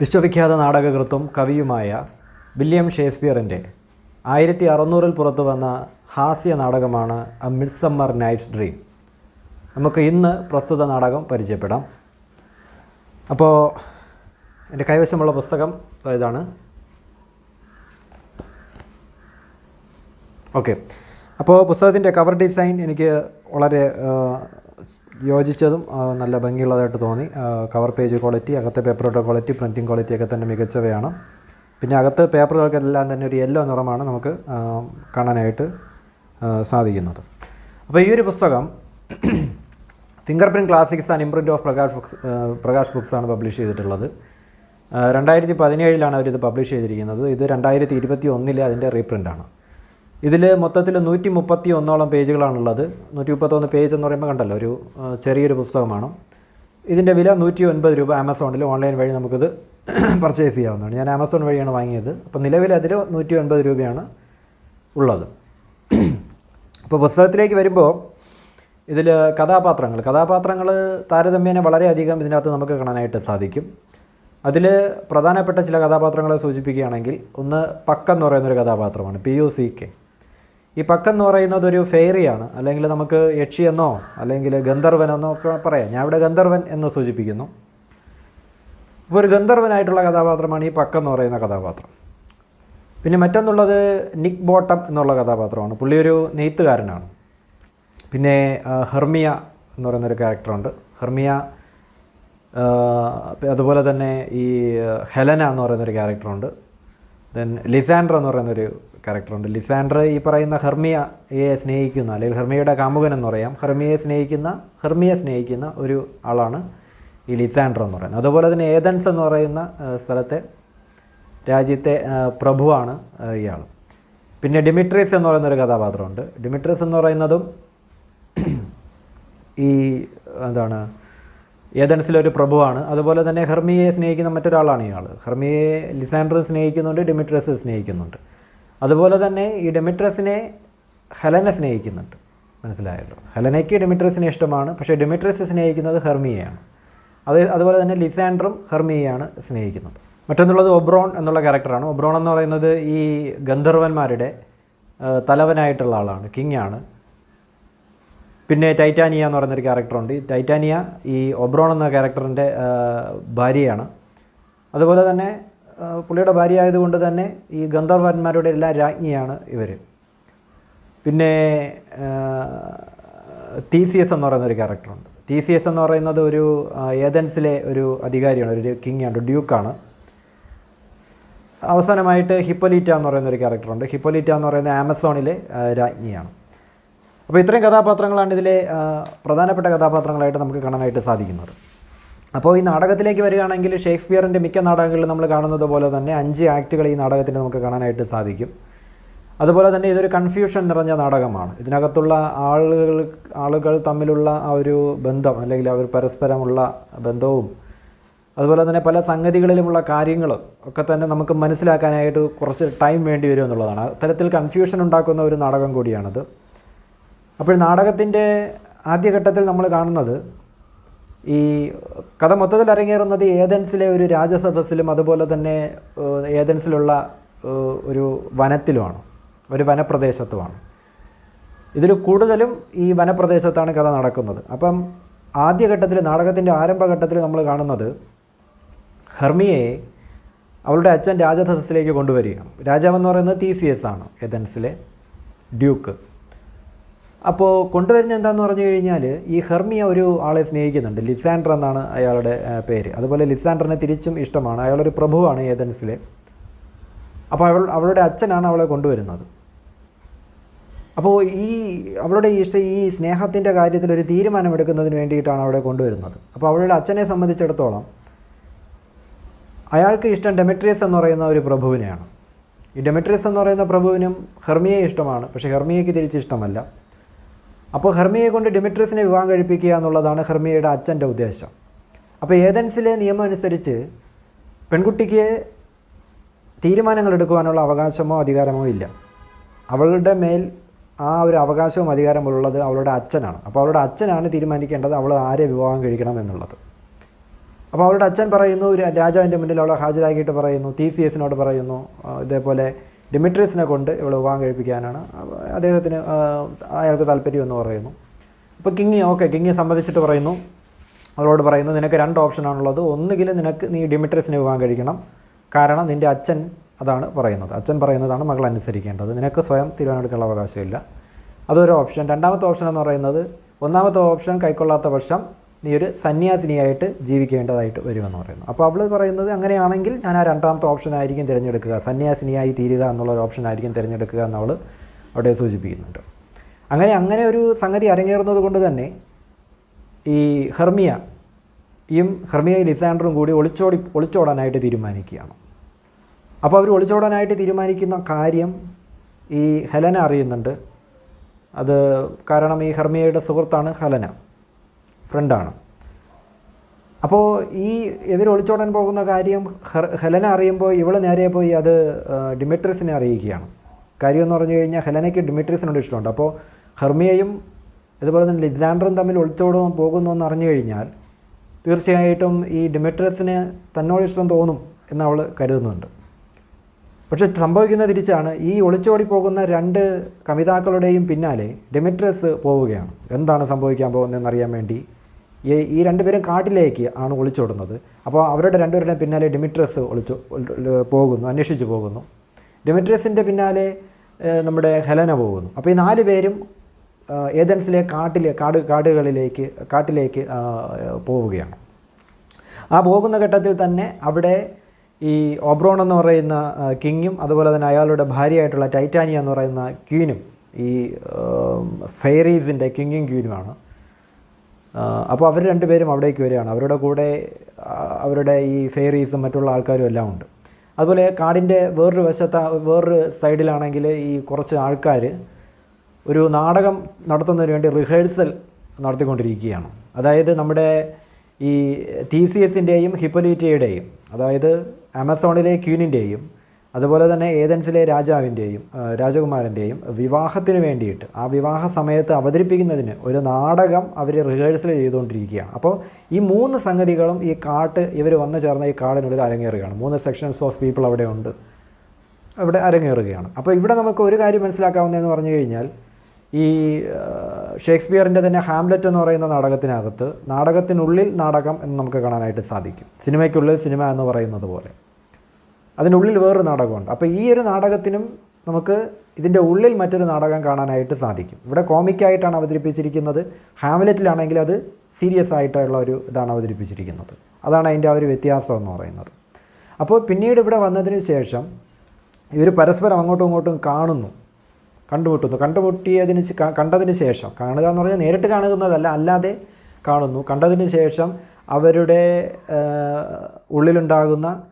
വിശ്വവിഖ്യാത നാടകകൃത്തും കവിയുമായ William ഷേക്സ്പിയറിന്റെ ആയിരത്തി അറുന്നൂറിൽ പുറത്തു വന്ന ഹാസ്യ നാടകമാണ് എ മിഡ്സമ്മർ നൈറ്റ്സ് ഡ്രീം നമുക്ക് ഇന്ന് പ്രസ്തുത നാടകം പരിചയപ്പെടാം. അപ്പോൾ എന്റെ കൈവശമുള്ള പുസ്തകം ഇതാണ്. ഓക്കെ. അപ്പോൾ പുസ്തകത്തിന്റെ കവർ ഡിസൈൻ എനിക്ക് വളരെ യോജിച്ചതും നല്ല ഭംഗിയുള്ളതായിട്ട് തോന്നി. കവർ പേജ് ക്വാളിറ്റി അകത്തെ പേപ്പറുടെ ക്വാളിറ്റി പ്രിന്റിംഗ് ക്വാളിറ്റി ഒക്കെ തന്നെ മികച്ചവയാണ്. പിന്നെ അകത്ത് പേപ്പറുകൾക്കെല്ലാം തന്നെ ഒരു യെല്ലോ നിറമാണ് നമുക്ക് കാണാനായിട്ട് സാധിക്കുന്നത്. അപ്പോൾ ഈ ഒരു പുസ്തകം fingerprint classics and imprint of Prakash books Prakash ബുക്സാണ് publish ചെയ്തിട്ടുള്ളത്. രണ്ടായിരത്തി പതിനേഴിലാണ് അവരിത് പബ്ലിഷ് ചെയ്തിരിക്കുന്നത്. ഇത് രണ്ടായിരത്തി ഇരുപത്തി ഒന്നിലെ അതിന്റെ റീപ്രിന്റാണ് ഇതിൽ മൊത്തത്തിൽ നൂറ്റി മുപ്പത്തി ഒന്നോളം പേജുകളാണുള്ളത്. നൂറ്റി മുപ്പത്തൊന്ന് പേജ് എന്ന് പറയുമ്പോൾ കണ്ടല്ലോ ഒരു ചെറിയൊരു പുസ്തകമാണ്. ഇതിന്റെ വില നൂറ്റി ഒൻപത് രൂപ ആമസോണിൽ ഓൺലൈൻ വഴി നമുക്കിത് പർച്ചേസ് ചെയ്യാവുന്നതാണ്. ഞാൻ ആമസോൺ വഴിയാണ് വാങ്ങിയത്. അപ്പോൾ നിലവിൽ അതിൽ നൂറ്റി ഒൻപത് രൂപയാണ് ഉള്ളത്. അപ്പോൾ പുസ്തകത്തിലേക്ക് വരുമ്പോൾ ഇതിൽ കഥാപാത്രങ്ങൾ കഥാപാത്രങ്ങൾ താരതമ്യേന വളരെയധികം ഇതിനകത്ത് നമുക്ക് കാണാനായിട്ട് സാധിക്കും. അതിൽ പ്രധാനപ്പെട്ട ചില കഥാപാത്രങ്ങളെ സൂചിപ്പിക്കുകയാണെങ്കിൽ ഒന്ന് പക്ക എന്ന് പറയുന്നൊരു കഥാപാത്രമാണ് പി യു സി കെ. ഈ പക്കം എന്ന് പറയുന്നത് ഒരു ഫെയറിയാണ്. അല്ലെങ്കിൽ നമുക്ക് യക്ഷിയെന്നോ അല്ലെങ്കിൽ ഗന്ധർവൻ എന്നോ ഒക്കെ പറയാം. ഞാൻ ഇവിടെ ഗന്ധർവൻ എന്ന് സൂചിപ്പിക്കുന്നു. അപ്പോൾ ഒരു ഗന്ധർവനായിട്ടുള്ള കഥാപാത്രമാണ് ഈ പക്കം എന്ന് പറയുന്ന കഥാപാത്രം. പിന്നെ മറ്റൊന്നുള്ളത് നിക് ബോട്ടം എന്നുള്ള കഥാപാത്രമാണ്. പുള്ളി ഒരു നെയ്ത്തുകാരനാണ്. പിന്നെ ഹെർമിയ എന്ന് പറയുന്നൊരു ക്യാരക്ടറുണ്ട്. ഹെർമിയ അതുപോലെ തന്നെ ഈ ഹെലന എന്ന് പറയുന്നൊരു ക്യാരക്ടറുണ്ട്. ദെൻ ലിസാൻഡ്ര എന്ന് പറയുന്നൊരു ക്യാരക്ടറുണ്ട് ലിസാൻഡ്ര ഈ പറയുന്ന ഹെർമിയയെ സ്നേഹിക്കുന്ന അല്ലെങ്കിൽ ഹെർമിയയുടെ കാമുകൻ എന്ന് പറയാം. ഹെർമിയയെ സ്നേഹിക്കുന്ന ഹെർമിയെ സ്നേഹിക്കുന്ന ഒരു ആളാണ് ഈ ലിസാൻഡ്ര എന്ന് പറയുന്നത്. അതുപോലെ തന്നെ ഏതൻസ് എന്ന് പറയുന്ന സ്ഥലത്തെ രാജ്യത്തെ പ്രഭുവാണ് ഇയാൾ പിന്നെ ഡിമിട്രീസ് എന്ന് പറയുന്നൊരു കഥാപാത്രമുണ്ട് ഡിമിട്രീസ് എന്ന് പറയുന്നതും ഈ എന്താണ് ഏതൻസിലൊരു പ്രഭുവാണ്. അതുപോലെ തന്നെ ഹെർമിയെ സ്നേഹിക്കുന്ന മറ്റൊരാളാണ് ഇയാൾ. ഹെർമിയെ ലിസാൻഡർ സ്നേഹിക്കുന്നുണ്ട് ഡെമിട്രസ് സ്നേഹിക്കുന്നുണ്ട്. അതുപോലെ തന്നെ ഈ ഡെമിട്രസിനെ ഹെലനെ സ്നേഹിക്കുന്നുണ്ട്. മനസ്സിലായല്ലോ? ഹെലനയ്ക്ക് ഡെമിട്രസിനെ ഇഷ്ടമാണ് പക്ഷേ ഡെമിട്രസ് സ്നേഹിക്കുന്നത് ഹെർമിയെയാണ്. അത് അതുപോലെ തന്നെ ലിസാൻഡറും ഹെർമിയെയാണ് സ്നേഹിക്കുന്നത്. മറ്റൊന്നുള്ളത് ഒബ്രോൺ എന്നുള്ള ക്യാരക്ടറാണ്. ഒബ്രോൺ എന്ന് പറയുന്നത് ഈ ഗന്ധർവന്മാരുടെ തലവനായിട്ടുള്ള ആളാണ് കിങ് ആണ് പിന്നെ ടൈറ്റാനിയ എന്ന് പറയുന്നൊരു ക്യാരക്ടറുണ്ട്. ടൈറ്റാനിയ ഈ ഒബ്രോൺ എന്ന ക്യാരക്ടറിന്റെ ഭാര്യയാണ്. അതുപോലെ തന്നെ പുള്ളിയുടെ ഭാര്യ ആയതുകൊണ്ട് തന്നെ ഈ ഗന്ധർവന്മാരുടെ എല്ലാ രാജ്ഞിയാണ് ഇവർ പിന്നെ ടി സി എസ് എന്ന് പറയുന്നൊരു ക്യാരക്ടറുണ്ട്. ടി സി എസ് എന്ന് പറയുന്നത് ഒരു ഏതൻസിലെ ഒരു അധികാരിയാണ് ഒരു കിങ് ആണ് ഡ്യൂക്കാണ്. അവസാനമായിട്ട് ഹിപ്പൊലീറ്റ എന്ന് പറയുന്ന ഒരു ക്യാരക്ടറുണ്ട്. ഹിപ്പൊലീറ്റ എന്ന് പറയുന്ന ആമസോണിലെ രാജ്ഞിയാണ്. അപ്പോൾ ഇത്രയും കഥാപാത്രങ്ങളാണ് ഇതിലെ പ്രധാനപ്പെട്ട കഥാപാത്രങ്ങളായിട്ട് നമുക്ക് കാണാനായിട്ട് സാധിക്കുന്നത്. അപ്പോൾ ഈ നാടകത്തിലേക്ക് വരികയാണെങ്കിൽ ഷേക്സ്പിയറിന്റെ മിക്ക നാടകങ്ങളിലും നമ്മൾ കാണുന്നത് പോലെ തന്നെ അഞ്ച് ആക്റ്റുകൾ ഈ നാടകത്തിന് നമുക്ക് കാണാനായിട്ട് സാധിക്കും. അതുപോലെ തന്നെ ഇതൊരു കൺഫ്യൂഷൻ നിറഞ്ഞ നാടകമാണ്. ഇതിനകത്തുള്ള ആളുകൾ ആളുകൾ തമ്മിലുള്ള ആ ഒരു ബന്ധം അല്ലെങ്കിൽ അവർ പരസ്പരമുള്ള ബന്ധവും അതുപോലെ തന്നെ പല സംഗതികളിലുമുള്ള കാര്യങ്ങൾ ഒക്കെ തന്നെ നമുക്ക് മനസ്സിലാക്കാനായിട്ട് കുറച്ച് ടൈം വേണ്ടി വരും എന്നുള്ളതാണ്. അത്തരത്തിൽ കൺഫ്യൂഷൻ ഉണ്ടാക്കുന്ന ഒരു നാടകം കൂടിയാണത്. അപ്പോൾ നാടകത്തിന്റെ ആദ്യഘട്ടത്തിൽ നമ്മൾ കാണുന്നത് ഈ കഥ മൊത്തത്തിൽ അരങ്ങേറുന്നത് ഏതൻസിലെ ഒരു രാജസദസ്സിലും അതുപോലെ തന്നെ ഏതൻസിലുള്ള ഒരു വനത്തിലുമാണ് ഒരു വനപ്രദേശത്തുമാണ്. ഇതിൽ കൂടുതലും ഈ വനപ്രദേശത്താണ് കഥ നടക്കുന്നത്. അപ്പം ആദ്യഘട്ടത്തിൽ നാടകത്തിന്റെ ആരംഭഘട്ടത്തിൽ നമ്മൾ കാണുന്നത് ഹെർമിയെ അവളുടെ അച്ഛൻ രാജസദസ്സിലേക്ക് കൊണ്ടുവരികയാണ്. രാജാവെന്ന് പറയുന്നത് ടി സി എസ് ആണ് ഏതൻസിലെ ഡ്യൂക്ക്. അപ്പോൾ കൊണ്ടുവരുന്ന എന്താണെന്ന് പറഞ്ഞു കഴിഞ്ഞാൽ ഈ ഹെർമിയ ഒരു ആളെ സ്നേഹിക്കുന്നുണ്ട്. ലിസാൻഡർ എന്നാണ് അയാളുടെ പേര്. അതുപോലെ ലിസാൻഡറിനെ തിരിച്ചും ഇഷ്ടമാണ്. അയാളൊരു പ്രഭുവാണ് ഏതൻസിലെ. അപ്പോൾ അവൾ അവളുടെ അച്ഛനാണ് അവളെ കൊണ്ടുവരുന്നത്. അപ്പോൾ ഈ അവളുടെ ഇഷ്ട ഈ സ്നേഹത്തിന്റെ കാര്യത്തിൽ ഒരു തീരുമാനമെടുക്കുന്നതിന് വേണ്ടിയിട്ടാണ് അവളെ കൊണ്ടുവരുന്നത്. അപ്പോൾ അവളുടെ അച്ഛനെ സംബന്ധിച്ചിടത്തോളം അയാൾക്ക് ഇഷ്ടം ഡെമെട്രിയസ് എന്ന് പറയുന്ന ഒരു പ്രഭുവിനെയാണ്. ഈ ഡെമെട്രിയസ് എന്ന് പറയുന്ന പ്രഭുവിനും ഹെർമിയെ ഇഷ്ടമാണ്. പക്ഷേ ഹെർമിയയ്ക്ക് തിരിച്ച് ഇഷ്ടമല്ല. അപ്പോൾ ഹെർമിയെ കൊണ്ട് ഡിമിട്രിയസിനെ വിവാഹം കഴിപ്പിക്കുക എന്നുള്ളതാണ് ഹെർമിയയുടെ അച്ഛന്റെ ഉദ്ദേശം. അപ്പോൾ ഏതൻസിലെ നിയമം അനുസരിച്ച് പെൺകുട്ടിക്ക് തീരുമാനങ്ങൾ എടുക്കുവാനുള്ള അവകാശമോ അധികാരമോ ഇല്ല. അവളുടെ മേൽ ആ ഒരു അവകാശവും അധികാരവും ഉള്ളത് അവളുടെ അച്ഛനാണ്. അപ്പോൾ അവളുടെ അച്ഛനാണ് തീരുമാനിക്കേണ്ടത് അവൾ ആരെ വിവാഹം കഴിക്കണം എന്നുള്ളത്. അപ്പോൾ അവളുടെ അച്ഛൻ പറയുന്നു ഒരു രാജാവിന്റെ മുന്നിൽ അവളെ ഹാജരാക്കിയിട്ട് പറയുന്നു ടി സി എസിനോട് പറയുന്നു ഇതേപോലെ ഡിമിട്രിയസിനെ കൊണ്ട് ഇവളെ വിവാഹം കഴിപ്പിക്കാനാണ്. അദ്ദേഹത്തിന് അയാൾക്ക് താല്പര്യമെന്ന് പറയുന്നു. അപ്പോൾ കിങ്ങി ഓക്കെ കിങ്ങിയെ സംബന്ധിച്ചിട്ട് പറയുന്നു. അവരോട് പറയുന്നു നിനക്ക് രണ്ട് ഓപ്ഷനാണുള്ളത് ഒന്നുകിൽ നിനക്ക് നീ ഡിമിട്രിയസിനെ വിവാഹം കഴിക്കണം. കാരണം നിന്റെ അച്ഛൻ അതാണ് പറയുന്നത്. അച്ഛൻ പറയുന്നതാണ് മകൾ അനുസരിക്കേണ്ടത്. നിനക്ക് സ്വയം തീരുമാനമെടുക്കാനുള്ള അവകാശമില്ല. അതൊരു ഓപ്ഷൻ രണ്ടാമത്തെ ഓപ്ഷൻ എന്ന് പറയുന്നത് ഒന്നാമത്തെ ഓപ്ഷൻ കൈക്കൊള്ളാത്ത പക്ഷം നീ ഒരു സന്യാസിനിയായിട്ട് ജീവിക്കേണ്ടതായിട്ട് വരുമെന്ന് പറയുന്നു. അപ്പോൾ അവൾ പറയുന്നത് അങ്ങനെയാണെങ്കിൽ ഞാൻ ആ രണ്ടാമത്തെ ഓപ്ഷൻ ആയിരിക്കും തിരഞ്ഞെടുക്കുക. സന്യാസിനിയായി തീരുക എന്നുള്ള ഒരു ഓപ്ഷൻ ആയിരിക്കും തിരഞ്ഞെടുക്കുക എന്നവൾ അവിടെ സൂചിപ്പിക്കുന്നുണ്ട്. അങ്ങനെ അങ്ങനെ ഒരു സംഗതി അരങ്ങേറുന്നത് കൊണ്ട് തന്നെ ഈ ഹെർമിയ ഈയും ഹെർമിയയും ലിസാൻഡറും കൂടി ഒളിച്ചോടി ഒളിച്ചോടാനായിട്ട് തീരുമാനിക്കുകയാണ്. അപ്പോൾ അവർ ഒളിച്ചോടാനായിട്ട് തീരുമാനിക്കുന്ന കാര്യം ഈ ഹെലന അറിയുന്നുണ്ട്. അത് കാരണം ഈ ഹെർമിയയുടെ സുഹൃത്താണ് ഹെലന. ഫ്രണ്ടാണ്. അപ്പോൾ ഈ ഇവർ ഒളിച്ചോടാൻ പോകുന്ന കാര്യം ഹെലന അറിയുമ്പോൾ ഇവൾ നേരെ പോയി അത് ഡിമിട്രിസിനെ അറിയിക്കുകയാണ്. കാര്യം എന്ന് പറഞ്ഞു കഴിഞ്ഞാൽ ഹെലനയ്ക്ക് ഡിമിട്രിസിനോട് ഇഷ്ടമുണ്ട്. അപ്പോൾ ഹെർമിയയും അതുപോലെ തന്നെ ലിസാൻഡറും തമ്മിൽ ഒളിച്ചോടും പോകുന്നു എന്ന് അറിഞ്ഞു കഴിഞ്ഞാൽ തീർച്ചയായിട്ടും ഈ ഡിമിട്രിസിന് തന്നോട് ഇഷ്ടം തോന്നും എന്ന് അവൾ കരുതുന്നുണ്ട്. പക്ഷെ സംഭവിക്കുന്ന തിരിച്ചാണ് ഈ ഒളിച്ചോടി പോകുന്ന രണ്ട് കവിതാക്കളുടെയും പിന്നാലെ ഡെമിട്രസ് പോവുകയാണ്. എന്താണ് സംഭവിക്കാൻ പോകുന്നതെന്ന് അറിയാൻ വേണ്ടി ഈ ഈ രണ്ടുപേരും കാട്ടിലേക്ക് ആണ് ഒളിച്ചോടുന്നത്. അപ്പോൾ അവരുടെ രണ്ടുപേരുടെയും പിന്നാലെ ഡിമിട്രസ് ഒളിച്ചു പോകുന്നു അന്വേഷിച്ച് പോകുന്നു. ഡിമിട്രസിന്റെ പിന്നാലെ നമ്മുടെ ഹെലന പോകുന്നു. അപ്പോൾ ഈ നാല് പേരും ഏതൻസിലെ കാട്ടിലെ കാട് കാടുകളിലേക്ക് കാട്ടിലേക്ക് പോവുകയാണ്. ആ പോകുന്ന ഘട്ടത്തിൽ തന്നെ അവിടെ ഈ ഓബ്രോൺ എന്ന് പറയുന്ന കിങ്ങും അതുപോലെ തന്നെ അയാളുടെ ഭാര്യയായിട്ടുള്ള ടൈറ്റാനിയ എന്ന് പറയുന്ന ക്വീനും ഈ ഫെയറീസിന്റെ കിങ്ങും ക്വീനുമാണ്. അപ്പോൾ അവർ രണ്ടുപേരും അവിടേക്ക് വരികയാണ്. അവരുടെ കൂടെ അവരുടെ ഈ ഫെയറീസും മറ്റുള്ള ആൾക്കാരും എല്ലാം ഉണ്ട്. അതുപോലെ കാടിന്റെ വേറൊരു വശത്ത് വേറൊരു സൈഡിലാണെങ്കിൽ ഈ കുറച്ച് ആൾക്കാർ ഒരു നാടകം നടത്തുന്നതിന് വേണ്ടി റിഹേഴ്സൽ നടത്തിക്കൊണ്ടിരിക്കുകയാണ്. അതായത് നമ്മുടെ ഈ ടി സി എസിന്റെയും ഹിപ്പലീറ്റയുടെയും അതായത് ആമസോണിലെ ക്യൂനിന്റെയും അതുപോലെ തന്നെ ഏതൻസിലെ രാജാവിന്റെയും രാജകുമാരന്റെയും വിവാഹത്തിന് വേണ്ടിയിട്ട് ആ വിവാഹ സമയത്ത് അവതരിപ്പിക്കുന്നതിന് ഒരു നാടകം അവർ റിഹേഴ്സൽ ചെയ്തുകൊണ്ടിരിക്കുകയാണ്. അപ്പോൾ ഈ മൂന്ന് സംഗതികളും ഈ കാട്ട് ഇവർ വന്നു ചേർന്ന ഈ കാടിനുള്ളിൽ അരങ്ങേറുകയാണ്. മൂന്ന് സെക്ഷൻസ് ഓഫ് പീപ്പിൾ അവിടെ ഉണ്ട്. അവിടെ അരങ്ങേറുകയാണ്. അപ്പോൾ ഇവിടെ നമുക്ക് ഒരു കാര്യം മനസ്സിലാക്കാവുന്നതെന്ന് പറഞ്ഞു കഴിഞ്ഞാൽ ഈ ഷേക്സ്പിയറിന്റെ തന്നെ ഹാംലെറ്റ് എന്ന് പറയുന്ന നാടകത്തിനകത്ത് നാടകത്തിനുള്ളിൽ നാടകം എന്ന് നമുക്ക് കാണാനായിട്ട് സാധിക്കും. സിനിമയ്ക്കുള്ളിൽ സിനിമ എന്ന് പറയുന്നത് പോലെ. അതിനുള്ളിൽ വേറൊരു നാടകമുണ്ട്. അപ്പോൾ ഈ ഒരു നാടകത്തിനും നമുക്ക് ഇതിന്റെ ഉള്ളിൽ മറ്റൊരു നാടകം കാണാനായിട്ട് സാധിക്കും. ഇവിടെ കോമിക്കായിട്ടാണ് അവതരിപ്പിച്ചിരിക്കുന്നത്. ഹാംലെറ്റിലാണെങ്കിൽ അത് സീരിയസ് ആയിട്ടുള്ള ഒരു ഇതാണ് അവതരിപ്പിച്ചിരിക്കുന്നത്. അതാണ് അതിന്റെ ആ ഒരു വ്യത്യാസം എന്ന് പറയുന്നത്. അപ്പോൾ പിന്നീട് ഇവിടെ വന്നതിന് ശേഷം ഇവർ പരസ്പരം അങ്ങോട്ടും ഇങ്ങോട്ടും കാണുന്നു. കണ്ടുമുട്ടുന്നു. കണ്ടുമുട്ടിയതിന് കണ്ടതിന് ശേഷം കാണുക എന്ന് പറഞ്ഞാൽ നേരിട്ട് കാണുന്നതല്ല അല്ലാതെ കാണുന്നു. കണ്ടതിന് ശേഷം അവരുടെ ഉള്ളിലുണ്ടാകുന്ന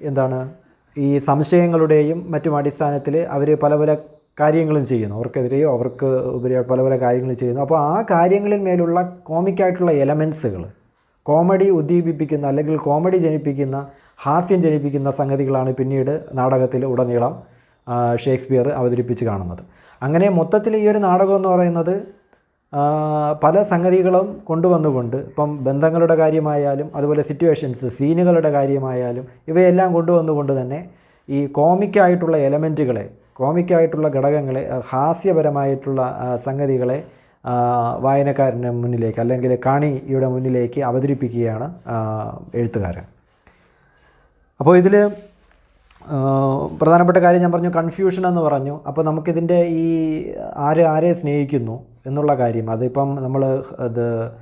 എന്താണ് ഈ സംശയങ്ങളുടെയും മറ്റും അടിസ്ഥാനത്തിൽ അവർ പല പല കാര്യങ്ങളും ചെയ്യുന്നു. അവർക്കെതിരെയോ അവർക്ക് ഉപരി പല പല കാര്യങ്ങളും ചെയ്യുന്നു. അപ്പോൾ ആ കാര്യങ്ങളിൽ മേലുള്ള കോമിക്കായിട്ടുള്ള എലമെൻസുകൾ കോമഡി ഉദ്ദീപിപ്പിക്കുന്ന അല്ലെങ്കിൽ കോമഡി ജനിപ്പിക്കുന്ന ഹാസ്യം ജനിപ്പിക്കുന്ന സംഗതികളാണ് പിന്നീട് നാടകത്തിൽ ഉടനീളം ഷേക്സ്പിയർ അവതരിപ്പിച്ച് കാണുന്നത്. അങ്ങനെ മൊത്തത്തിൽ ഈ ഒരു നാടകം എന്ന് പറയുന്നത് പല സംഗതികളും കൊണ്ടുവന്നുകൊണ്ട് ഇപ്പം ബന്ധങ്ങളുടെ കാര്യമായാലും അതുപോലെ സിറ്റുവേഷൻസ് സീനുകളുടെ കാര്യമായാലും ഇവയെല്ലാം കൊണ്ടുവന്നുകൊണ്ട് തന്നെ ഈ കോമിക്കായിട്ടുള്ള എലമെന്റുകളെ കോമിക്കായിട്ടുള്ള ഘടകങ്ങളെ ഹാസ്യപരമായിട്ടുള്ള സംഗതികളെ വായനക്കാരന്റെ മുന്നിലേക്ക് അല്ലെങ്കിൽ കാണിയുടെ മുന്നിലേക്ക് അവതരിപ്പിക്കുകയാണ് എഴുത്തുകാരൻ. അപ്പോൾ ഇതിൽ പ്രധാനപ്പെട്ട കാര്യം ഞാൻ പറഞ്ഞു കൺഫ്യൂഷൻ എന്ന് പറഞ്ഞു. അപ്പോൾ നമുക്കിതിന്റെ ഈ ആര് ആരെ സ്നേഹിക്കുന്നു എന്നുള്ള കാര്യം. അതിപ്പം നമ്മൾ ഇത്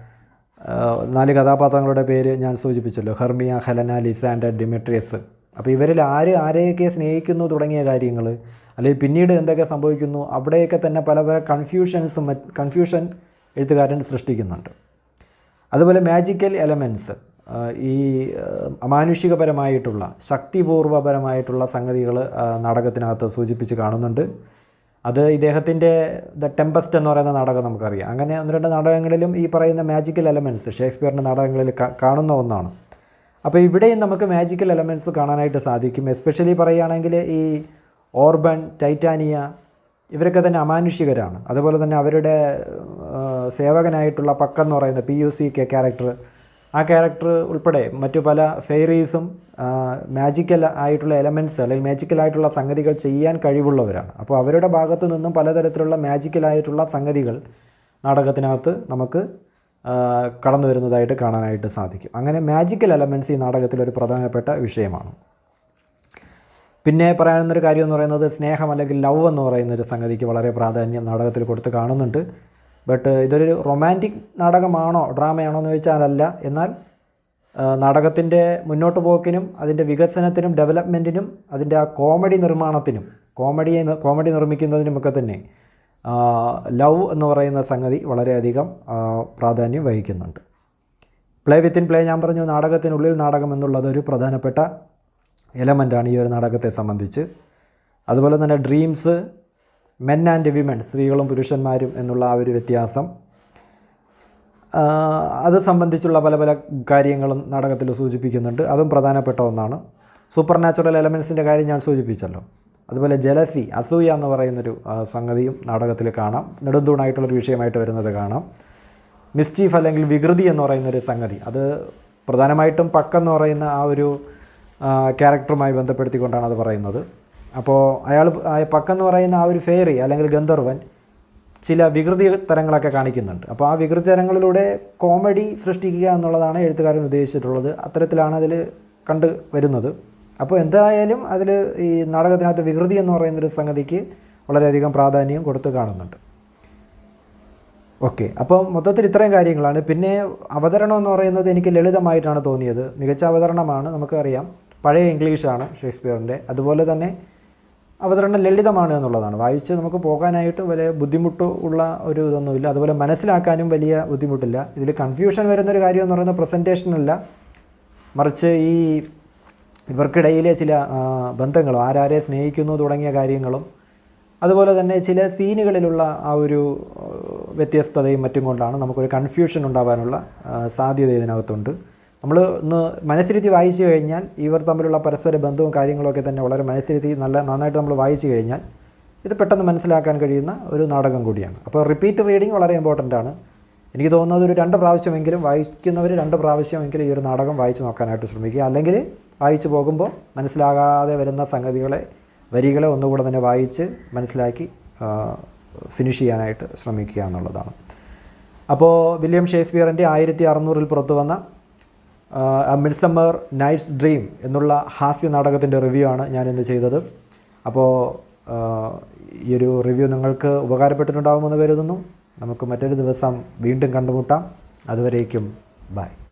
നാല് കഥാപാത്രങ്ങളുടെ പേര് ഞാൻ സൂചിപ്പിച്ചല്ലോ. Hermia Helena Lysander Demetrius. അപ്പോൾ ഇവരിൽ ആര് ആരെയൊക്കെ സ്നേഹിക്കുന്നു തുടങ്ങിയ കാര്യങ്ങൾ അല്ലെങ്കിൽ പിന്നീട് എന്തൊക്കെ സംഭവിക്കുന്നു അവിടെയൊക്കെ തന്നെ പല പല കൺഫ്യൂഷൻസും കൺഫ്യൂഷൻ എഴുത്തുകാരൻ സൃഷ്ടിക്കുന്നുണ്ട്. അതുപോലെ മാജിക്കൽ എലമെന്റ്സ് ഈ അമാനുഷികപരമായിട്ടുള്ള ശക്തിപൂർവപരമായിട്ടുള്ള സംഗതികൾ നാടകത്തിനകത്ത് സൂചിപ്പിച്ച് കാണുന്നുണ്ട്. അത് ഇദ്ദേഹത്തിന്റെ ദ ടെമ്പസ്റ്റ് എന്ന് പറയുന്ന നാടകം നമുക്കറിയാം. അങ്ങനെ ഒന്ന് രണ്ട് നാടകങ്ങളിലും ഈ പറയുന്ന മാജിക്കൽ എലമെന്റ്സ് ഷേക്സ്പിയറിന്റെ നാടകങ്ങളിൽ കാണുന്ന ഒന്നാണ്. അപ്പോൾ ഇവിടെയും നമുക്ക് മാജിക്കൽ എലമെന്റ്സ് കാണാനായിട്ട് സാധിക്കും. എസ്പെഷ്യലി പറയുകയാണെങ്കിൽ ഈ ഓർബൺ ടൈറ്റാനിയ ഇവരൊക്കെ തന്നെ അമാനുഷികരാണ്. അതുപോലെ തന്നെ അവരുടെ സേവകനായിട്ടുള്ള പക്കം എന്ന് പറയുന്ന P U C K character ആ ക്യാരക്ടർ ഉൾപ്പെടെ മറ്റു പല ഫെയറീസും മാജിക്കൽ ആയിട്ടുള്ള എലമെന്റ്സ് അല്ലെങ്കിൽ മാജിക്കൽ ആയിട്ടുള്ള സംഗതികൾ ചെയ്യാൻ കഴിവുള്ളവരാണ്. അപ്പോൾ അവരുടെ ഭാഗത്തു നിന്നും പലതരത്തിലുള്ള മാജിക്കലായിട്ടുള്ള സംഗതികൾ നാടകത്തിനകത്ത് നമുക്ക് കടന്നു വരുന്നതായിട്ട് കാണാനായിട്ട് സാധിക്കും. അങ്ങനെ മാജിക്കൽ എലമെന്റ്സ് ഈ നാടകത്തിലൊരു പ്രധാനപ്പെട്ട വിഷയമാണ്. പിന്നെ പറയാവുന്നൊരു കാര്യം എന്ന് പറയുന്നത് സ്നേഹം അല്ലെങ്കിൽ ലവ് എന്ന് പറയുന്ന ഒരു സംഗതിക്ക് വളരെ പ്രാധാന്യം നാടകത്തിൽ കൊടുത്ത് കാണുന്നുണ്ട്. ബട്ട് ഇതൊരു റൊമാന്റിക് നാടകമാണോ ഡ്രാമയാണോ എന്ന് ചോദിച്ചാലല്ല. എന്നാൽ നാടകത്തിന്റെ മുന്നോട്ട് പോക്കിനും അതിന്റെ വികസനത്തിനും ഡെവലപ്മെന്റിനും അതിന്റെ ആ കോമഡി നിർമ്മാണത്തിനും കോമഡിയെ കോമഡി നിർമ്മിക്കുന്നതിനുമൊക്കെ തന്നെ ലവ് എന്ന് പറയുന്ന സംഗതി വളരെയധികം പ്രാധാന്യം വഹിക്കുന്നുണ്ട്. പ്ലേ വിത്തിൻ പ്ലേ ഞാൻ പറഞ്ഞു നാടകത്തിനുള്ളിൽ നാടകം എന്നുള്ളത് ഒരു പ്രധാനപ്പെട്ട എലമെന്റാണ് ഈ ഒരു നാടകത്തെ സംബന്ധിച്ച്. അതുപോലെ തന്നെ ഡ്രീംസ് മെൻ ആൻഡ് വിമൻ സ്ത്രീകളും പുരുഷന്മാരും എന്നുള്ള ആ ഒരു വ്യത്യാസം. അത് സംബന്ധിച്ചുള്ള പല പല കാര്യങ്ങളും നാടകത്തിൽ സൂചിപ്പിക്കുന്നുണ്ട്. അതും പ്രധാനപ്പെട്ട ഒന്നാണ്. സൂപ്പർ നാച്ചുറൽ എലമെൻസിന്റെ കാര്യം ഞാൻ സൂചിപ്പിച്ചല്ലോ. അതുപോലെ ജലസി അസൂയ എന്ന് പറയുന്നൊരു സംഗതിയും നാടകത്തിൽ കാണാം. നെടുന്തൂണായിട്ടുള്ളൊരു വിഷയമായിട്ട് വരുന്നത് കാണാം. മിസ്ചീഫ് അല്ലെങ്കിൽ വികൃതി എന്ന് പറയുന്നൊരു സംഗതി. അത് പ്രധാനമായിട്ടും പക്കെന്ന് പറയുന്ന ആ ഒരു ക്യാരക്ടറുമായി ബന്ധപ്പെടുത്തിക്കൊണ്ടാണ് അത് പറയുന്നത്. അപ്പോൾ അയാൾ പക്കെന്ന് പറയുന്ന ആ ഒരു ഫെയറി അല്ലെങ്കിൽ ഗന്ധർവൻ ചില വികൃതി തരങ്ങളൊക്കെ കാണിക്കുന്നുണ്ട്. അപ്പോൾ ആ വികൃതി തരങ്ങളിലൂടെ കോമഡി സൃഷ്ടിക്കുക എന്നുള്ളതാണ് എഴുത്തുകാരൻ ഉദ്ദേശിച്ചിട്ടുള്ളത്. അത്തരത്തിലാണ് അതിൽ കണ്ട് വരുന്നത്. അപ്പോൾ എന്തായാലും അതിൽ ഈ നാടകത്തിനകത്ത് വികൃതി എന്ന് പറയുന്നൊരു സംഗതിക്ക് വളരെയധികം പ്രാധാന്യം കൊടുത്ത് കാണുന്നുണ്ട്. ഓക്കെ. അപ്പോൾ മൊത്തത്തിൽ ഇത്രയും കാര്യങ്ങളാണ്. പിന്നെ അവതരണം എന്ന് പറയുന്നത് എനിക്ക് ലളിതമായിട്ടാണ് തോന്നിയത്. മികച്ച അവതരണമാണ് നമുക്കറിയാം. പഴയ ഇംഗ്ലീഷാണ് ഷേക്സ്പിയറിന്റെ. അതുപോലെ തന്നെ അവതരണം ലളിതമാണ് എന്നുള്ളതാണ്. വായിച്ച് നമുക്ക് പോകാനായിട്ട് വലിയ ബുദ്ധിമുട്ട് ഉള്ള ഒരു ഇതൊന്നുമില്ല. അതുപോലെ മനസ്സിലാക്കാനും വലിയ ബുദ്ധിമുട്ടില്ല. ഇതിൽ കൺഫ്യൂഷൻ വരുന്നൊരു കാര്യം എന്ന് പറയുന്നത് പ്രസന്റേഷനല്ല മറിച്ച് ഈ ഇവർക്കിടയിലെ ചില ബന്ധങ്ങളും ആരാരെ സ്നേഹിക്കുന്നു തുടങ്ങിയ കാര്യങ്ങളും അതുപോലെ തന്നെ ചില സീനുകളിലുള്ള ആ ഒരു വ്യത്യസ്തതയും മറ്റും കൊണ്ടാണ് നമുക്കൊരു കൺഫ്യൂഷൻ ഉണ്ടാവാനുള്ള സാധ്യത ഇതിനകത്തുണ്ട്. നമ്മൾ ഒന്ന് മനസ്സിരുത്തി വായിച്ചു കഴിഞ്ഞാൽ ഇവർ തമ്മിലുള്ള പരസ്പര ബന്ധവും കാര്യങ്ങളൊക്കെ തന്നെ വളരെ മനസ്സിരുത്തി നല്ല നന്നായിട്ട് നമ്മൾ വായിച്ചു കഴിഞ്ഞാൽ ഇത് പെട്ടെന്ന് മനസ്സിലാക്കാൻ കഴിയുന്ന ഒരു നാടകം കൂടിയാണ്. അപ്പോൾ റിപ്പീറ്റ് റീഡിങ് വളരെ ഇമ്പോർട്ടന്റ് ആണ്. എനിക്ക് തോന്നുന്നത് ഒരു രണ്ട് പ്രാവശ്യമെങ്കിലും വായിക്കുന്നവർ രണ്ട് പ്രാവശ്യമെങ്കിലും ഈ ഒരു നാടകം വായിച്ചു നോക്കാനായിട്ട് ശ്രമിക്കുക. അല്ലെങ്കിൽ വായിച്ചു പോകുമ്പോൾ മനസ്സിലാകാതെ വരുന്ന സംഗതികളെ വരികളെ ഒന്നുകൂടെ തന്നെ വായിച്ച് മനസ്സിലാക്കി ഫിനിഷ് ചെയ്യാനായിട്ട് ശ്രമിക്കുക എന്നുള്ളതാണ്. അപ്പോൾ വില്യം ഷേക്സ്പിയറിന്റെ ആയിരത്തി അറുന്നൂറിൽ പുറത്തു വന്ന മിഡ്സമ്മർ നൈറ്റ്സ് ഡ്രീം എന്നുള്ള ഹാസ്യ നാടകത്തിന്റെ റിവ്യൂ ആണ് ഞാൻ ഇന്ന് ചെയ്തത്. അപ്പോൾ ഈ ഒരു റിവ്യൂ നിങ്ങൾക്ക് ഉപകാരപ്പെട്ടിട്ടുണ്ടാകുമെന്ന് കരുതുന്നു. നമുക്ക് മറ്റൊരു ദിവസം വീണ്ടും കണ്ടുമുട്ടാം. അതുവരേക്കും ബൈ